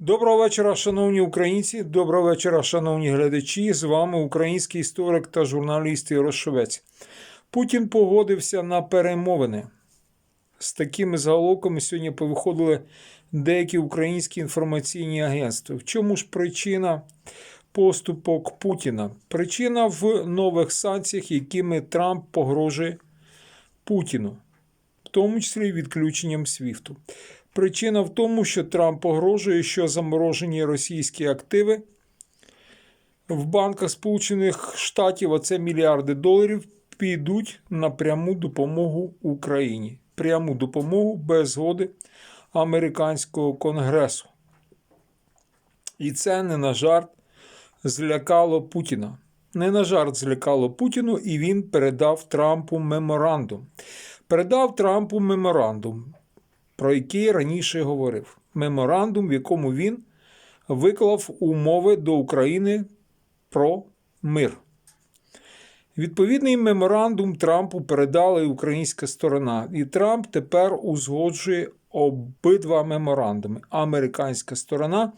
Доброго вечора, шановні українці. Доброго вечора, шановні глядачі. З вами український історик та журналіст Ярошовець. Путін погодився на перемовини. З такими заголовками сьогодні повиходили деякі українські інформаційні агентства. В чому ж причина поступок Путіна? Причина в нових санкціях, якими Трамп погрожує Путіну, в тому числі відключенням СВІФТу. Причина в тому, що Трамп погрожує, що заморожені російські активи в банках Сполучених Штатів, а це мільярди доларів, підуть на пряму допомогу Україні. Пряму допомогу без згоди американського конгресу. І це не на жарт злякало Путіна. Не на жарт злякало Путіну, і він передав Трампу меморандум. Передав Трампу меморандум, про який раніше говорив. Меморандум, в якому він виклав умови до України про мир. Відповідний меморандум Трампу передала українська сторона, і Трамп тепер узгоджує обидва меморандуми. Американська сторона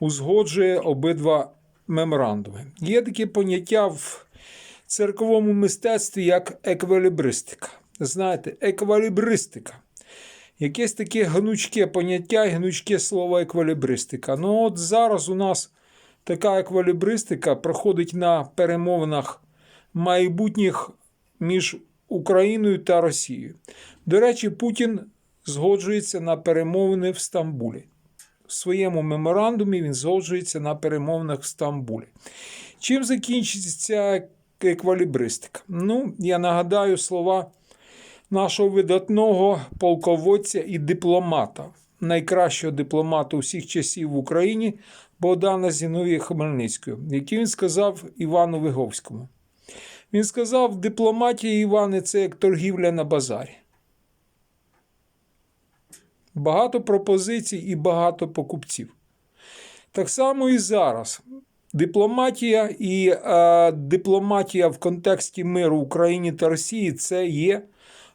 узгоджує обидва меморандуми. Є таке поняття в церковному мистецтві, як еквілібристика. Знаєте, еквілібристика. Якесь таке гнучке поняття і гнучке слово еквілібристика. Ну от зараз у нас така еквілібристика проходить на перемовинах майбутніх між Україною та Росією. До речі, Путін згоджується на перемовини в Стамбулі. В своєму меморандумі він згоджується на перемовинах в Стамбулі. Чим закінчиться ця еквілібристика? Ну, я нагадаю слова нашого видатного полководця і дипломата, найкращого дипломата усіх часів в Україні Богдана Зіновія Хмельницького, який він сказав Івану Виговському. Він сказав: дипломатія Іване, це як торгівля на базарі. Багато пропозицій і багато покупців. Так само і зараз. Дипломатія і е, дипломатія в контексті миру Україні та Росії це є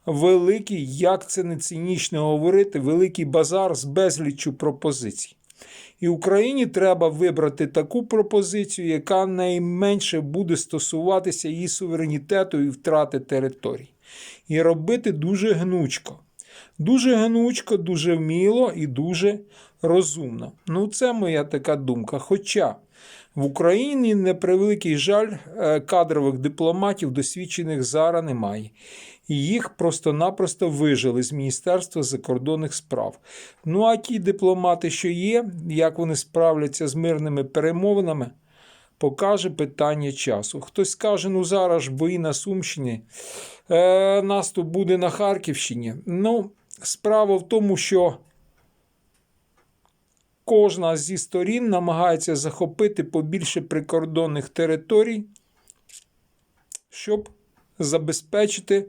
великий, як це не цинічно говорити, великий базар з безліччю пропозицій. І Україні треба вибрати таку пропозицію, яка найменше буде стосуватися її суверенітету і втрати територій. І робити дуже гнучко. Дуже гнучко, дуже вміло і дуже розумно. Ну, це моя така думка. Хоча в Україні, на превеликий жаль, е, кадрових дипломатів досвідчених зараз немає. Їх просто-напросто вижили з Міністерства закордонних справ. Ну а ті дипломати, що є, як вони справляться з мирними перемовинами, покаже питання часу. Хтось скаже, ну зараз ж бої на Сумщині, е, наступ буде на Харківщині. Ну, справа в тому, що кожна зі сторін намагається захопити побільше прикордонних територій, щоб забезпечити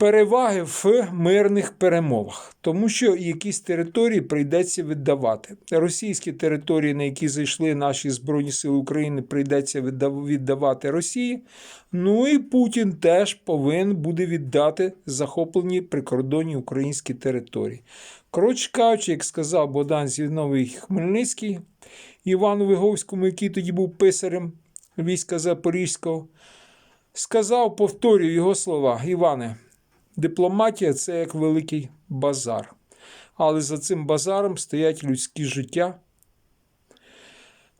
переваги в мирних перемовах, тому що якісь території прийдеться віддавати. Російські території, на які зайшли наші Збройні Сили України, прийдеться віддавати Росії. Ну і Путін теж повинен буде віддати захоплені прикордонні українські території. Коротше кажучи, як сказав Богдан Зіновий Хмельницький Івану Виговському, який тоді був писарем війська Запорізького, сказав, повторюю його слова, Іване. Дипломатія це як великий базар. Але за цим базаром стоять людські життя.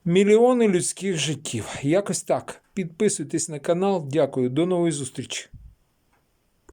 Мільйони людських життів. Якось так. Підписуйтесь на канал. Дякую. До нової зустрічі.